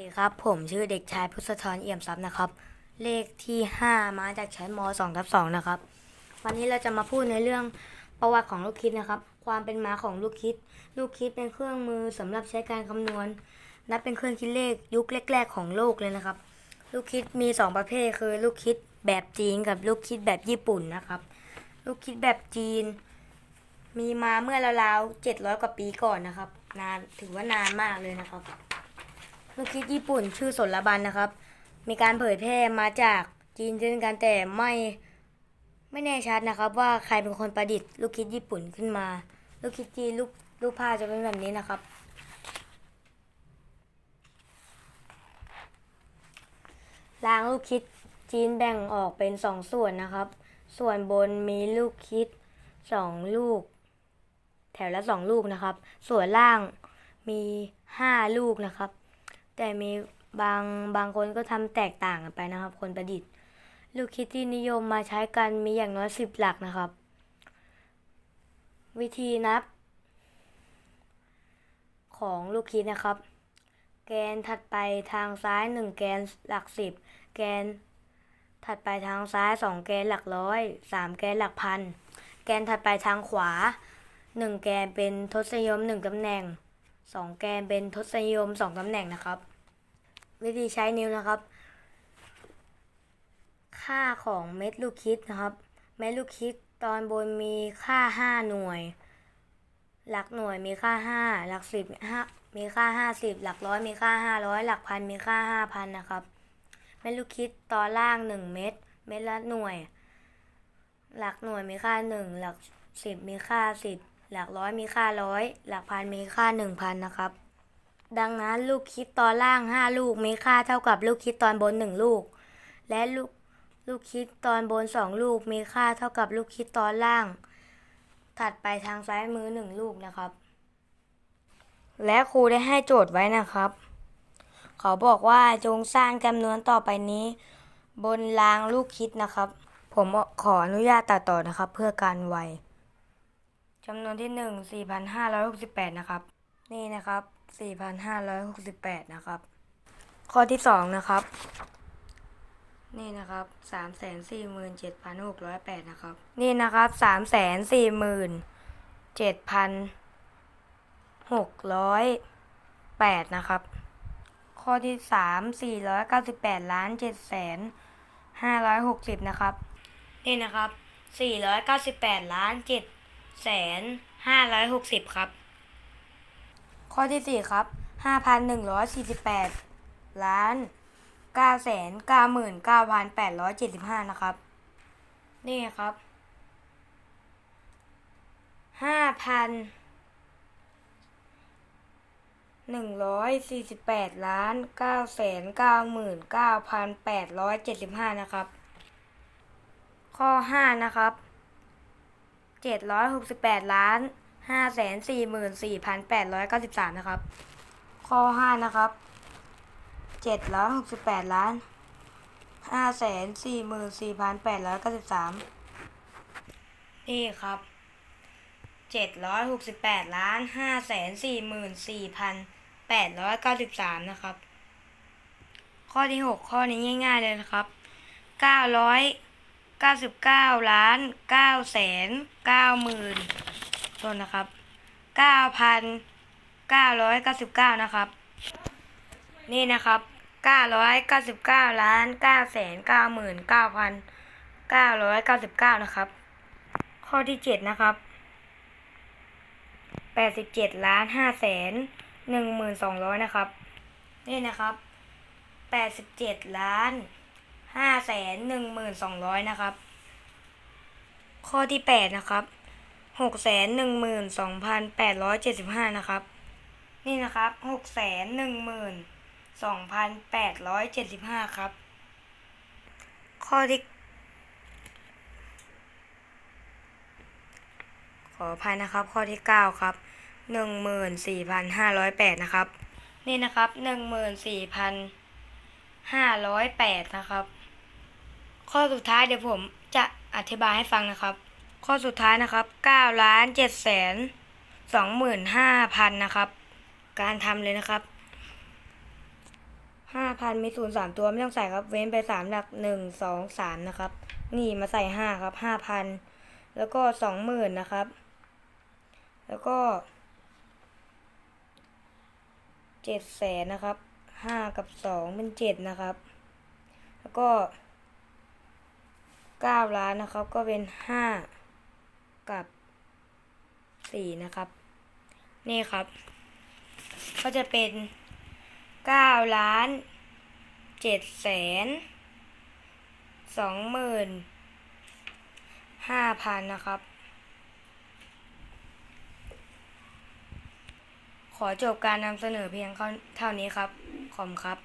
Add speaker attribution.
Speaker 1: ดีครับผมชื่อเด็กชายพุทธธรเอี่ยมทรัพย์นะครับ เลขที่ 5 มาจากชั้นม2ทับ2นะครับ วันนี้เราจะมาพูดในเรื่องประวัติของลูกคิดนะครับ ความเป็นมาของลูกคิด ลูกคิดเป็นเครื่องมือสำหรับใช้การคำนวณ นับเป็นเครื่องคิดเลขยุคแรก ๆ ของโลกเลยนะครับ ลูกคิดมี 2 ประเภทคือ ลูกคิดแบบจีนกับลูกคิดแบบญี่ปุ่นนะครับ ลูกคิดแบบจีน มีมาเมื่อราวๆ700 กว่าปีก่อนนะครับ นานถือว่านานมากเลยนะครับ ลูกคิดญี่ปุ่นชื่อสนละบันนะครับ มีการเผยแพร่มาจากจีนเช่นกันแต่ไม่ไม่แน่ชัดนะครับว่าใครเป็นคนประดิษฐ์ลูกคิดญี่ปุ่นขึ้นมา ลูกคิดจีนลูกลูกผ้าจะเป็นแบบนี้นะครับ รางลูกคิดจีนแบ่งออกเป็นสองส่วนนะครับ ส่วนบนมีลูกคิดสองลูก แถวละสองลูกนะครับ ส่วนล่างมีห้าลูกนะครับ แต่มีบางบางคนก็ทำแตกต่างกันไปนะครับ คนประดิษฐ์ ลูกคิดที่นิยมมาใช้กันมีอย่างน้อยสิบหลักนะครับ วิธีนับ ของลูกคิดนะครับ แกนถัดไปทางซ้ายหนึ่งแกนหลักสิบแกนถัดไปทางซ้ายสองแกนหลักร้อยสามแกนหลักพันแกนถัดไปทางขวาหนึ่งแกนเป็นทศนิยมหนึ่งตำแหน่ง สองแกนเป็นทศนิยมสองตำแหน่งนะครับ วิธีใช้นิ้วนะครับ ค่าของเม็ดลูกคิดนะครับ เม็ดลูกคิดตอนบนมีค่า 5 หน่วย หลักหน่วยมีค่า 5 หลักสิบมีค่า 50 หลักร้อยมีค่า 500 หลักพันมีค่า 5,000 นะครับ เม็ดลูกคิดตอนล่าง 1 เม็ดเม็ดละหน่วย หลักหน่วยมีค่า 1 หลักสิบมีค่า 10 หลักร้อยมีค่าร้อย หลักพันมีค่า1,000นะครับ ดังนั้นลูกคิดตอนล่าง5ลูกมีค่าเท่ากับลูกคิดตอนบน1ลูก และลูกลูกคิดตอนบน2ลูกมีค่าเท่ากับลูกคิดตอนล่าง ถัดไปทางซ้ายมือ1ลูกนะครับ และครูได้ให้โจทย์ไว้นะครับเขาบอกว่าจงสร้างจำนวนต่อไปนี้ บนรางลูกคิดนะครับ ผมขออนุญาตตัดต่อนะครับ เพื่อการไว จำนวนที่หนึ่งสี่พันห้าร้อยหกสิบแปดนะครับ นี่นะครับสี่พันห้าร้อยหกสิบแปดนะครับ ข้อที่สองนะครับ นี่นะครับสามแสนสี่หมื่นเจ็ดพันหกร้อยแปดนะครับ นี่นะครับสามแสนสี่หมื่นเจ็ดพันหกร้อยแปดนะครับ ข้อที่สามสี่ร้อยเก้าสิบแปดล้านเจ็ดแสนห้าร้อยหกสิบนะครับ นี่นะครับสี่ร้อยเก้าสิบแปดล้านเจ็ด แสนห้าร้อยหกสิบครับ ข้อที่สี่ครับห้าพันหนึ่งร้อยสี่สิบแปดล้านเก้าแสนเก้าหมื่นเก้าพันแปดร้อยเจ็ดสิบห้านะครับ นี่ครับห้าพันหนึ่งร้อยสี่สิบแปดล้านเก้าแสนเก้าหมื่นเก้าพันแปดร้อยเจ็ดสิบห้านะครับ ข้อห้านะครับ เจ็ดร้อยหกสิบแปดล้านห้าแสนสี่หมื่นสี่พันแปดร้อยเก้าสิบสามนะครับ ข้อห้านะครับเจ็ดร้อยหกสิบแปดล้านห้าแสนสี่หมื่นสี่พันแปดร้อยเก้าสิบสามนี่ครับเจ็ดร้อยหกสิบแปดล้านห้าแสนสี่หมื่นสี่พันแปดร้อยเก้าสิบสามนะครับ ข้อที่หกข้อนี้ง่าย ๆ เลยนะครับเก้าร้อย เก้าสิบเก้าล้านเก้าแสนเก้าหมื่นโทษนะครับเก้าพันเก้าร้อยเก้าสิบเก้านะครับ นี่นะครับเก้าร้อยเก้าสิบเก้าล้านเก้าแสนเก้าหมื่นเก้าพันเก้าร้อยเก้าสิบเก้านะครับ ข้อที่เจ็ดนะครับแปดสิบเจ็ดล้านห้าแสนหนึ่งหมื่นสองร้อยนะครับ นี่นะครับแปดสิบเจ็ดล้าน ห้าแสนหนึ่งหมื่นสองร้อยนะครับ ข้อที่แปดนะครับหกแสนหนึ่งหมื่นสองพันแปดร้อยเจ็ดสิบห้านะครับ นี่นะครับหกแสนหนึ่งหมื่นสองพันแปดร้อยเจ็ดสิบห้าครับ ข้อที่ขออภัยนะครับ ข้อที่เก้าครับหนึ่งหมื่นสี่พันห้าร้อยแปดนะครับ นี่นะครับหนึ่งหมื่นสี่พันห้าร้อยแปดนะครับ ข้อสุดท้ายเดี๋ยวผมจะอธิบายให้ฟังนะครับ ข้อสุดท้ายนะครับเก้าล้านเจ็ดแสนสองหมื่นห้าพันนะครับ การทำเลยนะครับห้าพันมีศูนย์สามตัวไม่ต้องใส่ครับ เว้นไปสามหลักหนึ่งสองสามนะครับ นี่มาใส่ห้าครับห้าพันแล้วก็สองหมื่นนะครับ แล้วก็เจ็ดแสนนะครับห้ากับสองเป็นเจ็ดนะครับ แล้วก็ เก้าล้านนะครับ ก็เป็นห้ากับสี่นะครับ นี่ครับ ก็จะเป็นเก้าล้านเจ็ดแสนสองหมื่นห้าพันนะครับ ขอจบการนำเสนอเพียงเท่านี้ครับ ขอบครับ